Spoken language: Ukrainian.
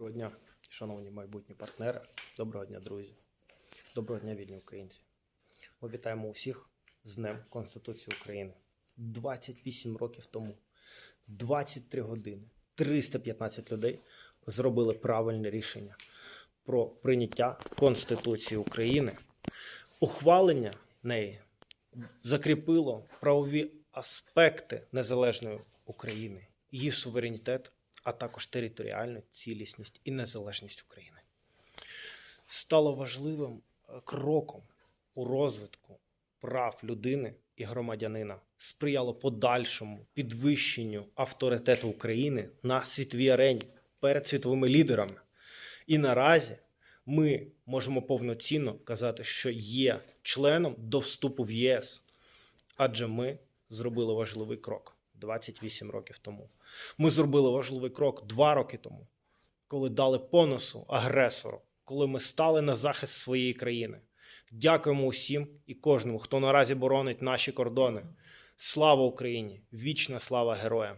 Доброго дня, шановні майбутні партнери. Доброго дня, друзі. Доброго дня, вільні українці. Ми вітаємо усіх з Днем Конституції України. 28 років тому, 23 години, 315 людей зробили правильне рішення про прийняття Конституції України. Ухвалення неї закріпило правові аспекти незалежної України, її суверенітет, а також територіальну цілісність і незалежність України. Стало важливим е, кроком у розвитку прав людини і громадянина, сприяло подальшому підвищенню авторитету України на світовій арені перед світовими лідерами. І наразі ми можемо повноцінно казати, що є членом до вступу в ЄС, адже ми зробили важливий крок 28 років тому. Ми зробили важливий крок 2 роки тому, коли дали поносу агресору, коли ми стали на захист своєї країни. Дякуємо усім і кожному, хто наразі боронить наші кордони. Слава Україні! Вічна слава героям!